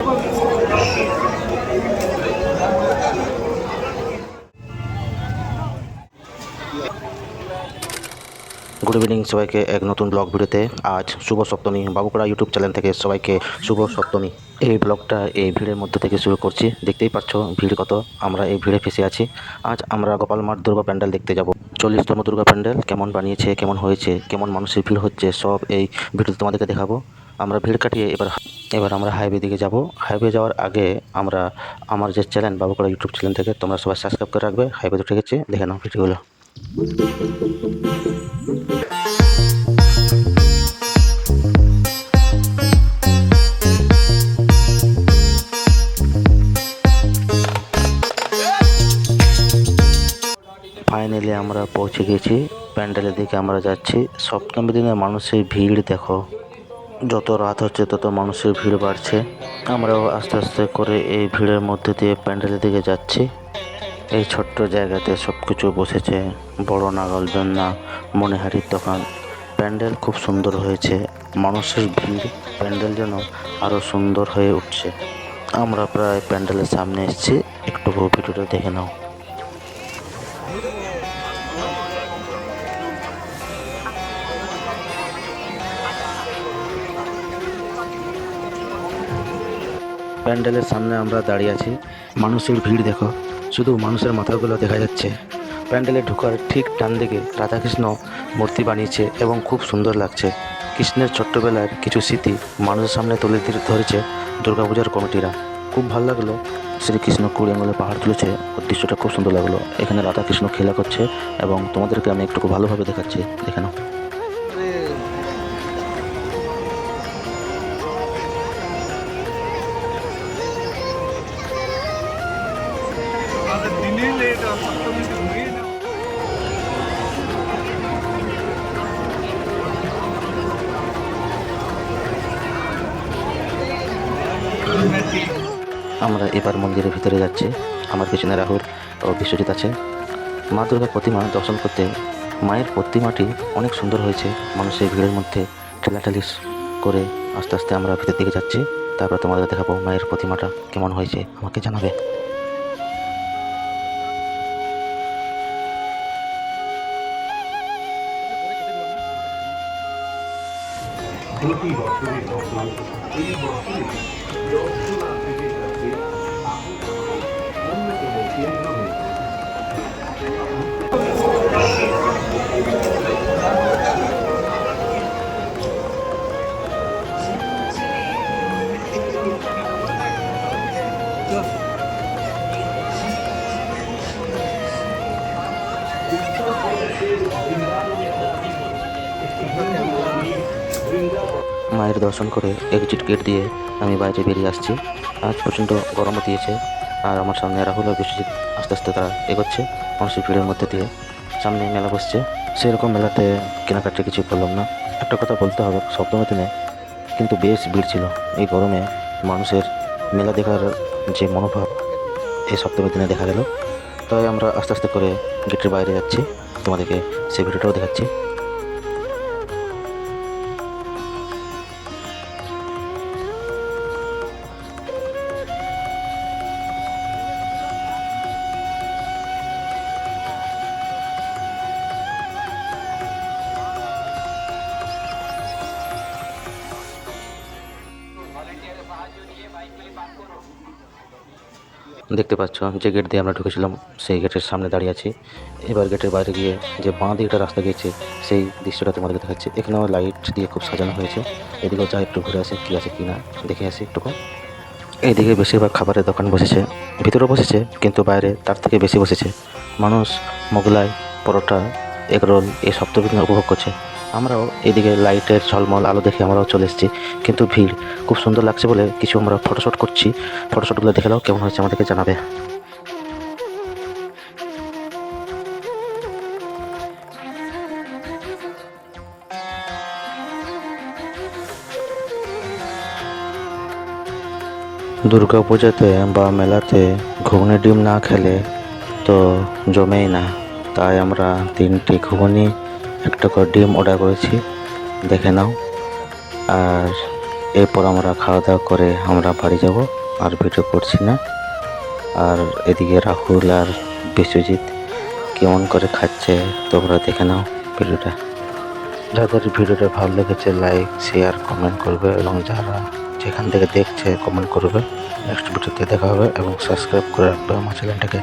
Good evening সবাইকে এক নতুন ব্লগ ভিডিওতে। আজ শুভ সপ্তমী। বাবুকড়া ইউটিউব চ্যানেল থেকে সবাইকে শুভ সপ্তমী। এই ব্লগটা এই ভিড়ের মধ্যে থেকে শুরু করছি। দেখতেই পাচ্ছ ভিড় কত। আমরা এই ভিড়ে ফেসে আছি। আজ আমরা গোপাল মাঠ দুর্গা প্যান্ডেল দেখতে যাব। চল্লিশতম দুর্গা প্যান্ডেল কেমন বানিয়েছে, কেমন হয়েছে, কেমন মানুষের ভিড় হচ্ছে, সব এই ভিডিওতে তোমাদেরকে দেখাবো। আমরা ভিড় কাটিয়ে এবার এবার আমরা হাইওয়ে দিকে যাব। হাইওয়ে যাওয়ার আগে আমরা আমার যে চ্যানেল বাবু বাবুকড়া ইউটিউব চ্যানেল থেকে তোমরা সবাই সাবস্ক্রাইব করে রাখবে। হাইওয়ে উঠে গেছে, দেখে নাও ভিডিওগুলো। ফাইনালি আমরা পৌঁছে গেছি। প্যান্ডেলের দিকে আমরা যাচ্ছি। সপ্তমী দিনে মানুষের ভিড় দেখো। যত রাত হচ্ছে, তত মানুষের ভিড় বাড়ছে। আমরাও আস্তে আস্তে করে এই ভিড়ের মধ্যে দিয়ে প্যান্ডেলের দিকে যাচ্ছি। এই ছোট্ট জায়গাতে সব কিছু বসেছে, বড় নাগল জন্না মণিহারির দোকান। প্যান্ডেল খুব সুন্দর হয়েছে। মানুষের ভিড়, প্যান্ডেল যেন আরও সুন্দর হয়ে উঠছে। আমরা প্রায় প্যান্ডেলের সামনে এসেছি। একটু ভিডিওটা দেখে নাও। প্যান্ডেলের সামনে আমরা দাঁড়িয়ে আছি। মানুষের ভিড় দেখো, শুধু মানুষের মাথাগুলো দেখা যাচ্ছে। প্যান্ডেলে ঢোকার ঠিক ডান দিকে রাধাকৃষ্ণ মূর্তি বানিয়েছে এবং খুব সুন্দর লাগছে। কৃষ্ণের ছোট্টবেলার কিছু স্মৃতি মানুষের সামনে তুলে ধরেছে দুর্গাপূজার কমিটিরা। খুব ভালো লাগল শ্রীকৃষ্ণ কুড়ি আঙুলে পাহাড় তুলেছে। দৃশ্যটা খুব সুন্দর লাগল। এখানে রাধাকৃষ্ণ খেলা করছে এবং তোমাদেরকে আমি একটু ভালোভাবে দেখাচ্ছি। দেখে আমরা এবার মন্দিরের ভিতরে যাচ্ছি। আমার পিছনে রাহুল ও বিশ্বজিৎ আছে। মা দুর্গার প্রতিমা দর্শন করতে মায়ের প্রতিমাটি অনেক সুন্দর হয়েছে। মানুষের ভিড়ের মধ্যে ঠেলাঠেলি করে আস্তে আস্তে আমরা ভিতর দিকে যাচ্ছি। তারপর তোমাদের দেখাবো মায়ের প্রতিমাটা কেমন হয়েছে। আমাকে জানাবে। প্রতি বছরই যখন এই বছরই দর্শনা মায়ের দর্শন করে এক্সিট গেট দিয়ে আমি বাইরে বেরিয়ে আসছি। আজ প্রচণ্ড গরমও দিয়েছে, আর আমার সামনে রাহুল আর বিশ্বজিৎ আস্তে আস্তে তারা এগোচ্ছে মানুষের ভিড়ের মধ্যে দিয়ে সামনে মেলা বসছে। সেরকম মেলাতে কেনাকাটা কিছু করলাম না। একটা কথা বলতে হবে সপ্তমী দিনে কিন্তু বেশ ভিড় ছিল। এই গরমে মানুষের মেলা দেখার যে মনোভাব, এই সপ্তমীর দিনে দেখা গেল। তাই আমরা আস্তে আস্তে করে গেটের বাইরে যাচ্ছি। তোমাদেরকে সেই ভিডিওটাও দেখাচ্ছি। দেখতে পাচ্ছ, যে গেট দিয়ে আমরা ঢুকেছিলাম, সেই গেটের সামনে দাঁড়িয়ে আছি। এবার গেটের বাইরে গিয়ে যে বাঁ দিকটা রাস্তা গিয়েছে, সেই দৃশ্যটা তোমাদেরকে দেখাচ্ছে। এখানেও লাইট দিয়ে খুব সাজানো হয়েছে। এদিকেও যা একটু ঘুরে আসে, কী আছে কী না, দেখে আসি একটু এইদিকে বেশিরভাগ খাবারের দোকান বসেছে। ভিতরেও বসেছে, কিন্তু বাইরে তার থেকে বেশি বসেছে। মানুষ, মোগলাই, পরোটা এগরোল এই সপ্তদিন উপভোগ করছে। আমরাও এদিকে লাইটের ঝলমল, আলো দেখে আমরাও চলে এসেছি। কিন্তু ভিড় খুব সুন্দর লাগছে বলে কিছু আমরা ফটোশ্যুট করছি। ফটোশ্যুটগুলো দেখে নাও কেমন হয়েছে আমাদেরকে জানাবে। দুর্গা পূজাতে বা মেলাতে ঘুগনি ডিম না খেলে তো জমেই না। তাই আমরা তিনটি ঘুগনি একটা করে ডিম অর্ডার করেছি, দেখে নাও। আর এরপর আমরা খাওয়া দাওয়া করে আমরা বাড়ি যাব, আর ভিডিও করছি না। আর এদিকে রাহুল আর বিশ্বজিৎ কেমন করে খাচ্ছে, তোমরা দেখে নাও ভিডিওটা। যাদের ভিডিওটা ভালো লেগেছে লাইক শেয়ার কমেন্ট করবে এবং যারা যেখান থেকে দেখছে কমেন্ট করবে। নেক্সট ভিডিওতে দেখা হবে এবং সাবস্ক্রাইব করে রাখবে আমার চ্যানেলটাকে